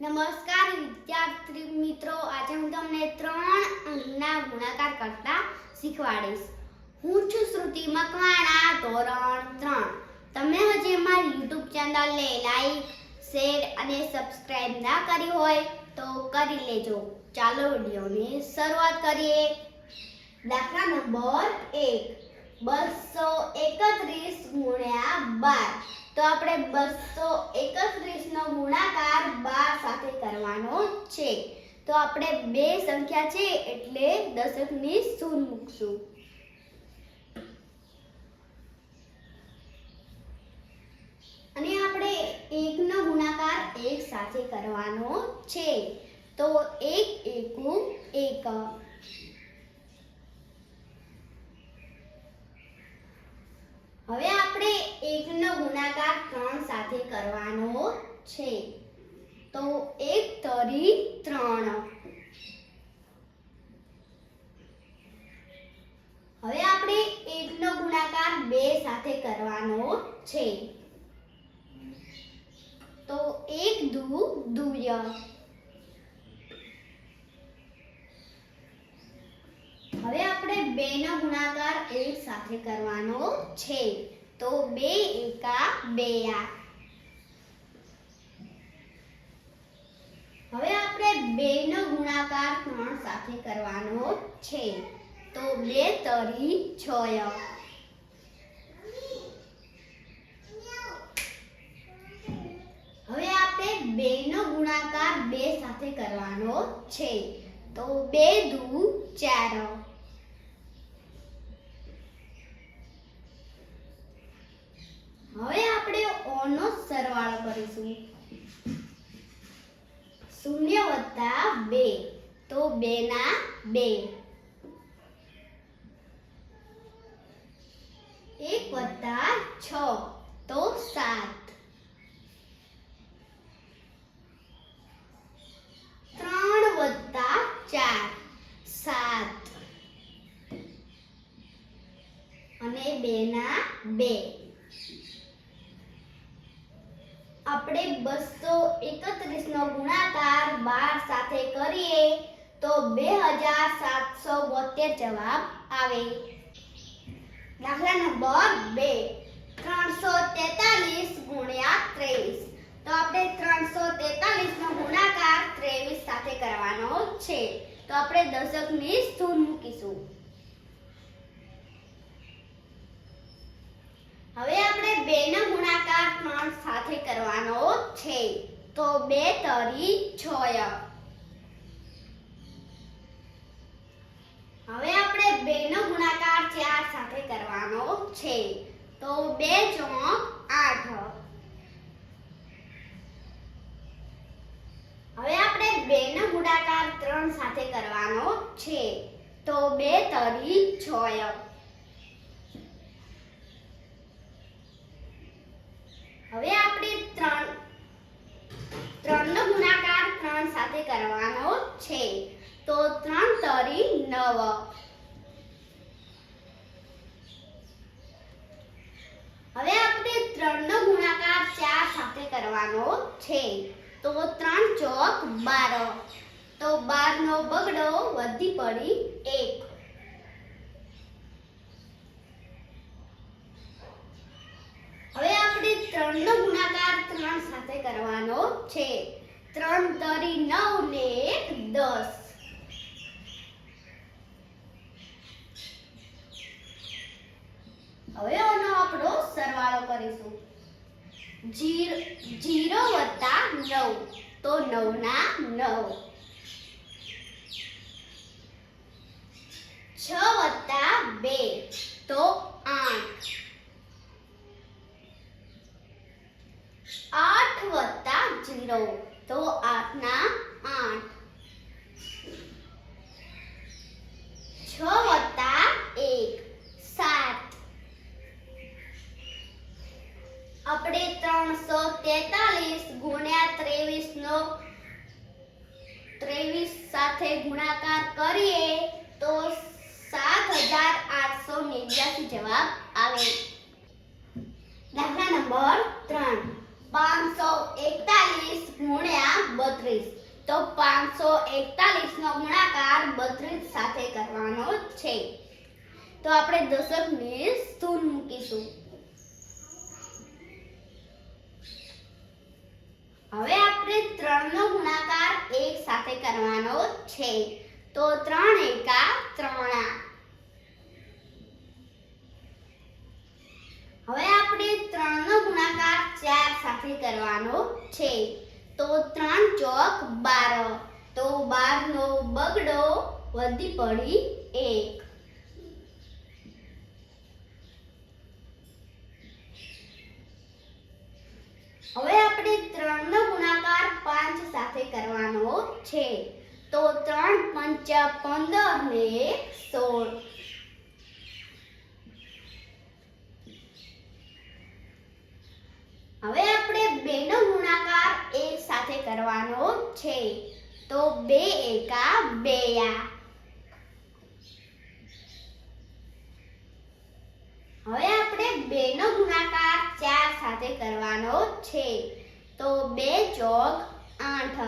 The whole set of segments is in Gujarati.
નમસ્કાર વિદ્યાર્થી મિત્રો. આજે હું તમને ત્રણ અંકના ગુણાકાર કરતા શીખવાડીશ. હું છું શ્રુતિ મકવાણા, ધોરણ ત્રણ. તમે હજી અમારી યુટ્યુબ ચેનલને લાઈક શેર અને સબસ્ક્રાઇબ ના કરી હોય તો કરી લેજો. ચાલો વિડીયોની શરૂઆત કરીએ. દાખલા નંબર એક. બસો એકત્રીસ ગુણ્યા બાર. તો આપણે બસો નો ગુણાકાર બાર સાથે કરવાનો છે. તો આપણે બે સંખ્યા છે એટલે દશકની શૂન મૂકશું. અને આપણે એકનો ગુણાકાર એક સાથે કરવાનો છે. તો એક એકુ એક. હવે ગુણાકાર ત્રણ સાથે કરવાનો છે. તો એક તરી ત્રણ. હવે આપણે એકનો ગુણાકાર બે સાથે કરવાનો છે. તો એક દુ દુય હવે આપણે બે નો ગુણાકાર એક સાથે કરવાનો છે. તો બે એકા બે આ હવે આપણે બે નો ગુણાકાર ત્રણ સાથે કરવાનો છે. તો બે તરી છ હવે આપણે બે નો ગુણાકાર બે સાથે કરવાનો છે. તો બે દુ ચાર. હવે આપણે ઓનો સરવાળો કરીશું. શૂન્ય વત્તા બે. તો બે ના બે. એક વત્તા છ. તો સાત. ત્રણ વત્તા ચાર. સાત. અને બે ના બે. આપણે બસો એકત્રીસ નો ગુણાકાર બાર સાથે કરીએ તો બે હજાર સાતસો બોતેર જવાબ આવે. દાખલા નંબર બે, ત્રણસો તેતાલીસ ગુણ્યા ત્રેવીસ. તો આપણે ત્રણસો તેતાલીસ નો ગુણાકાર ત્રેવીસ સાથે કરવાનો છે. તો આપણે દશકની સ્થૂળ મૂકીશું હવે આપણે બે નો ગુણાકાર ત્રણ સાથે કરવાનો છે. તો બે તરી છ હવે આપણે બે નો ગુણાકાર ચાર સાથે કરવાનો છે. તો બે ચોક આઠ. હવે આપણે બે નો ગુણાકાર ત્રણ સાથે કરવાનો છે. તો બે તરી છ હવે આપણે ત્રણ ત્રણ નો ગુણાકાર 3 સાથે કરવાનો છે. તો ત્રણ તરી 9 હવે આપણે 3 નો ગુણાકાર 4 સાથે કરવાનો છે. તો 3 ચોક બાર. તો બાર નો બગડો વધી પડી એક. હવે આપણે ત્રણ નો ગુણાકાર ત્રણ સાથે કરવાનો છે? ત્રણ તરી નવ ને એક દસ. હવે આનો આપણો સરવાળો કરીશું. જીરો વત્તા નવ. તો નવ ના નવ. છ વત્તા બે. તો આઠ આઠ વત્તા જીરો તો આઠ ના આઠ છ વત્તા એક સાત આપણે ત્રણસો તેતાલીસ ગુણ્યા ત્રેવીસ નો ત્રેવીસ સાથે ગુણાકાર કરીએ તો સાત હજાર આઠસો નેવ્યાસી જવાબ આવે. દાખલા નંબર ત્રણ. પાંચસો એકતાલીસ ગુણ્યા બત્રીસ. તો પાંચસો એકતાલીસ નો ગુણાકાર બત્રીસ સાથે કરવાનો છે. તો આપણે દશકને શૂન મૂકીશું. હવે આપણે ત્રણનો ગુણાકાર એક સાથે કરવાનો છે. તો ત્રણ એકા ત્રણા. હવે આપણે ત્રણનો ગુણાકાર ચાર સાથે કરવાનો છે. તો ત્રણ ચોક બાર. તો બાર નો બગડો વધી પડી એક. હવે આપણે ત્રણનો ગુણાકાર પાંચ સાથે કરવાનો છે. તો ત્રણ પંચ પંદર ને સોળ. હવે આપણે બેનો ગુણાકાર એક સાથે કરવાનો છે. તો બે એકા બે હવે આપણે બેનો ગુણાકાર ચાર સાથે કરવાનો છે. તો બે ચોક આઠ.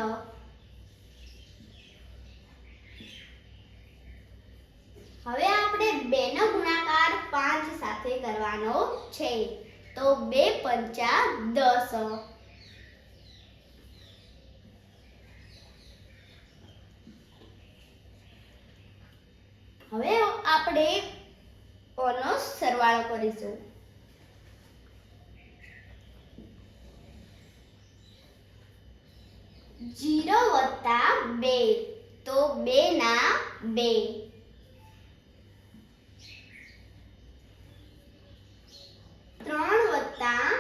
હવે આપણે બે નો ગુણાકાર પાંચ સાથે કરવાનો છે. તો બે પંચા દસ. હવે આપણે ઓનો સરવાળો કરીશું? જીરો વત્તા બે. તો બે ના બે. ત્રણ વત્તા